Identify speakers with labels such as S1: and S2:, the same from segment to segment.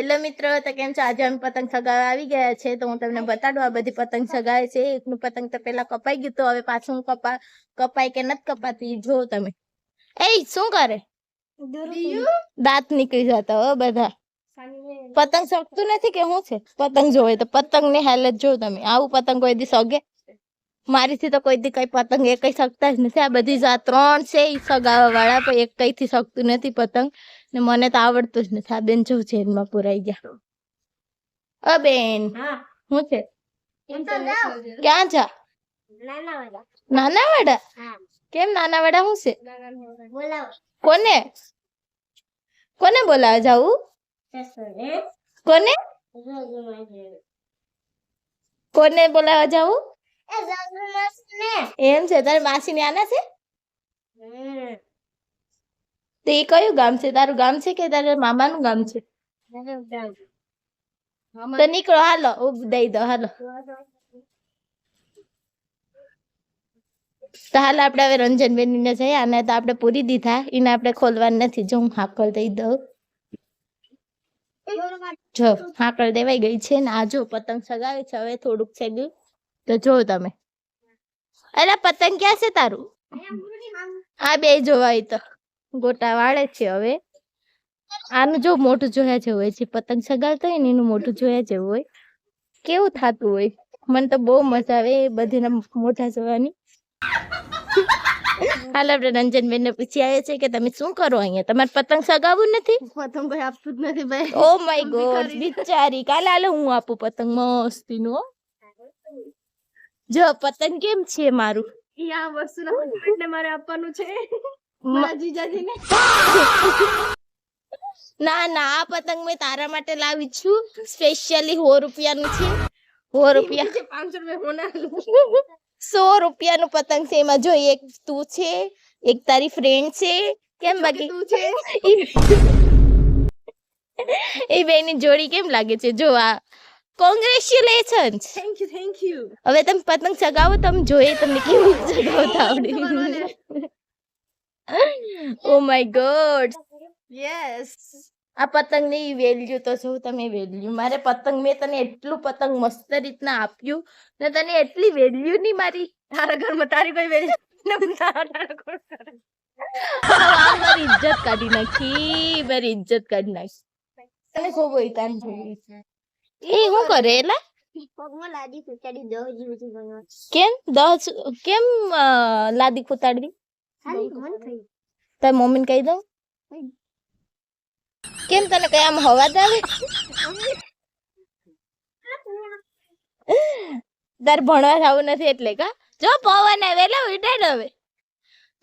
S1: Hello મિત્રો તો કેમ છો? આજે અમે પતંગ સગાવવા આવી ગયા છે તો હું તમને બતાડું આ બધી પતંગ સગાવે છે. એકનું પતંગ તો પેલા કપાઈ ગયું તો હવે પાછું કપા કપાય કે નથી કપાતી જો તમે. એ શું કરે? દાંત નીકળી જતા હો બધા. પતંગ સગતું નથી કે શું છે? પતંગ જોવે તો પતંગની હાલત જો તમે. આવું પતંગ કોઈ દી સગે? મારીથી તો કોઈ દી કઈ પતંગ એ કઈ સગતા જ નથી. આ બધી જાત ત્રણ છે એ સગાવા વાળા પણ એક કઈ થી શકતું નથી પતંગ. ને મને તો આવડતું જ નથી. આ બેન જો જેલમાં પુરાઈ ગયા. અ બેન શું છે? ક્યાં જા? નાના વાડા કેમ નાના વાડા શું છે કોને? કોને બોલાવા જાવું કોને? કોને બોલાવા જાવું એમ છે. તારી માસી ને આના છે? તો એ કયું ગામ છે? તારું ગામ છે કે તારા મામાનું ગામ છે? તો નીકળો હાલો દઈ દો હાલો. તો હાલ આપણે હવે રંજનબેન ને જઈએ અને તો આપણે પૂરી દીધા. એને આપણે ખોલવાનું નથી. જો હું હાકલ દઈ દઉં. જો હાકળ દેવાઈ ગઈ છે ને આ જો પતંગ સગાવે છે હવે થોડુંક છે ગયું તો જો તમે. અરે પતંગ ક્યાં છે તારું? આ બે જોવાય તો. ગોટા વાળે છે હવે. આનું જો મોટું જોયા જેવું હોય છે પતંગ સગાવતો હોય ને એનું મોટું જોયા જેવું હોય કેવું થતું હોય? મને તો બહુ મજા આવે એ બધીના મોટા જોવાની. હાલ આપણે રંજનબેન ને પૂછી આવ્યા છે કે તમે શું કરો અહીંયા? તમારે પતંગ સગાવવું નથી?
S2: પતંગ કોઈ આપતું જ નથી ભાઈ.
S1: ઓ માય ગોડ બિચારી. કાલે હાલો હું આપું પતંગ મસ્તી નો જો પતંગ કેમ છે મારું?
S2: આ વસ્તુ મારે આપવાનું છે.
S1: ના ના આ પતંગ મેં તારા માટે લાવી છું. સ્પેશિયલી સો રૂપિયાનું છે. સો રૂપિયા.
S2: પાંચસો રૂપિયા
S1: સો રૂપિયાનું પતંગ છે. એમાં જો એક તું છે એક તારી ફ્રેન્ડ છે. કેમ બાકી
S2: તું છે.
S1: એ બેની જોડી કેમ લાગે છે? જો આ congratulation
S2: thank you thank you
S1: હવે તમે પતંગ ચગાવો તમે જોઈએ તમને કેવું ચગાવતા આવડે. ઓ માય ગોડ
S2: યસ
S1: આ પતંગની વેલ્યુ તો જો તમે વેલ્યુ? મારે પતંગ મેં તને એટલું પતંગ મસ્ત રીતના આપ્યું ને તને એટલી વેલ્યુ નહીં મારી.
S2: તારા ઘરમાં તારી કોઈ
S1: વેલ્યુ મારી ઇજ્જત કાઢી નાખી મારી ઇજ્જત કાઢી નાખી. તને ખૂબ હોય તાન જોઈ એ શું કરે એલા
S2: પગમાં લાદી ફૂટાડી દો
S1: કેમ દસ કેમ લાદી
S2: થઈ
S1: તાર મમ્મીને કહી દઉં કેમ તને કઈ આમ હવા જ આવે તાર ભણવા જવું નથી એટલે કા જો પવન આવે એટલે ઉડાડ હવે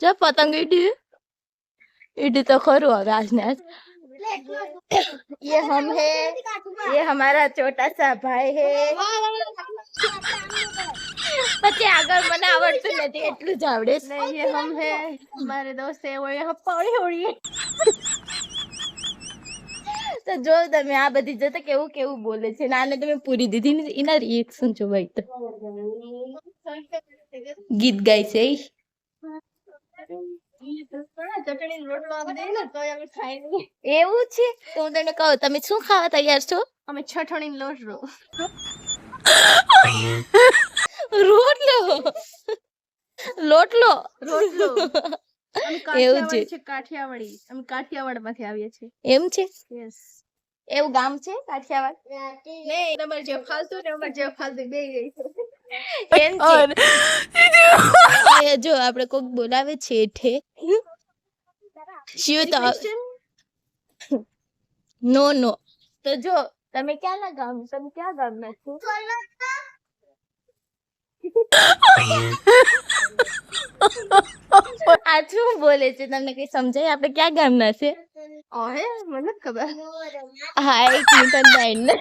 S1: જો પતંગ ઈડી ઈડી તો ખરું હવે આજ ને આજ ये हम है ये हमारा छोटा सा भाई है પછી આગળ મને આવડતું નથી એટલું જ આવડે છે
S2: नहीं ये हम है हमारे दोस्त है वो यहाँ पौड़ी हो रही है
S1: તો જો તમે આ બધી જતા કેવું કેવું બોલે છે નાને તમે પૂરી દીધી ને એના રિએક્શન જો ભાઈ તો ગીત ગાય છે ઈ.
S2: ચટણી રોટલો આપી દઈએ ને તો અમે ખાઈ નહીં
S1: એવું છે તો હું તને કહું તમે શું ખાવા તૈયાર છો
S2: અમે છઠણી લોટ રો
S1: રોટલો. લોટલો.
S2: રોટલો.
S1: એવું છે.
S2: કાઠિયાવાડી. અમે કાઠિયાવાડમાંથી આવીએ છીએ.
S1: એમ છે?
S2: યસ
S1: એવું ગામ છે કાઠિયાવાડ?
S2: ને નંબર જે ફાલતું ને નંબર જે ફાલતું બે ગઈ.
S1: એમ છે. જો આપણે કોક બોલાવે છે ઠે શિવ તો નો નો. તો જો તમે ક્યાંના ગામ તમે ક્યાં ગામના છો? આ શું બોલે છે? તમને કઈ સમજાય? આપણે ક્યાં ગામના છે?
S2: ઓહે મને ખબર.
S1: હા એક મિનિટ લાઈન ને.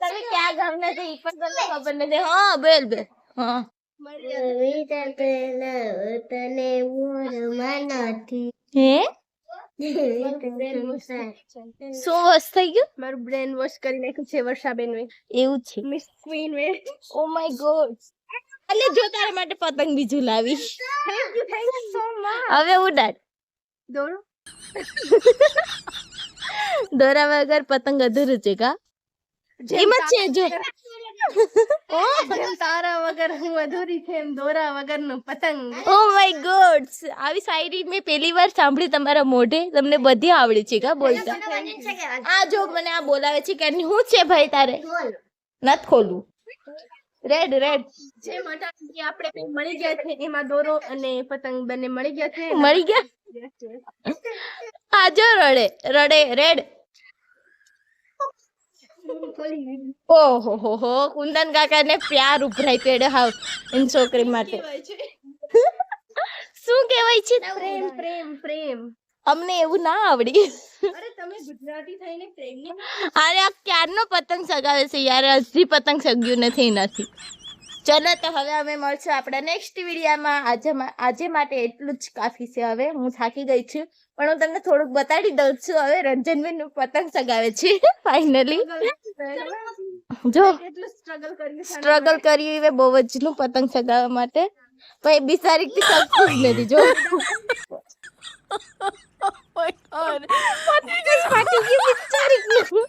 S1: તમે ક્યાં ગામના છે? ઈ પણ તમને ખબર નથી. હા બેલ બેલ. હા. હે? શું વર્ષ થઈ ગયું
S2: મારું બ્રેન વોશ કરી નાખ્યું છે વર્ષાબેન
S1: એવું છે
S2: miss queen way
S1: oh my God એટલે જો તારા માટે પતંગ બીજું લાવી
S2: thank you thank you so much
S1: હવે ઉડાડ
S2: દોરો
S1: દોરા વગર પતંગ અધૂરું છે કા એમ છે જો
S2: તારા વગર હું અધૂરી છે એમ દોરા વગરનું પતંગ.
S1: ઓ માય ગોડ આવી શાયરી મેં પહેલી વાર સાંભળી તમારા મોઢે. તમને બધી આવડે છે કા બોલતા? આ જો મને આ બોલાવે છે કે હું છે ભાઈ તારે? નત ખોલું. રેડ રેડ
S2: જે મટાડી આપણે મળી ગયા છે એમાં દોરો અને પતંગ બંને મળી ગયા છે.
S1: મળી ગયા? આ જો રડે રડે રેડ ઓહો હો હો કુંદન કાકા ને પ્યાર ઉભરાઈ પેડે હાવ એની છોકરી માટે. શું કહેવાય છે?
S2: પ્રેમ પ્રેમ પ્રેમ.
S1: અમને એવું ના આવડી.
S2: અરે તમે ગુજરાતી થઈને પ્રેમની
S1: અરે આ ક્યારનો પતંગ સગાવે છે યાર? હજી પતંગ સગ્યું નથી નથી ચલો તો હવે અમે મળશું આપણા નેક્સ્ટ વિડીયામાં. આજે આજે માટે એટલું જ કાફી છે હવે. હું થાકી ગઈ છું પણ હું તમને થોડુંક બતાડી દઉં છું. હવે રંજનબેન પતંગ સગાવે છે ફાઇનલી જો
S2: સ્ટ્રગલ કર્યું
S1: એ બહુ જ નું પતંગ સગાવવા માટે. પણ એ બિચારી શકતું જ નથી જો. ફાટી ગયું બિચારીનું.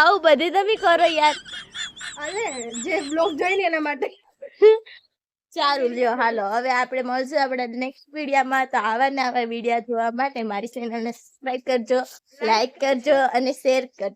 S1: આવું બધે તમે કરો યાર.
S2: અરે જે બ્લોગ જોઈને એના માટે.
S1: સારું લ્યો હાલો હવે આપણે મળશું આપણે નેક્સ્ટ વિડીયામાં. તો આવા ને આવા વિડીયા જોવા માટે મારી ચેનલને સબસ્ક્રાઈબ કરજો લાઈક કરજો અને શેર કરજો.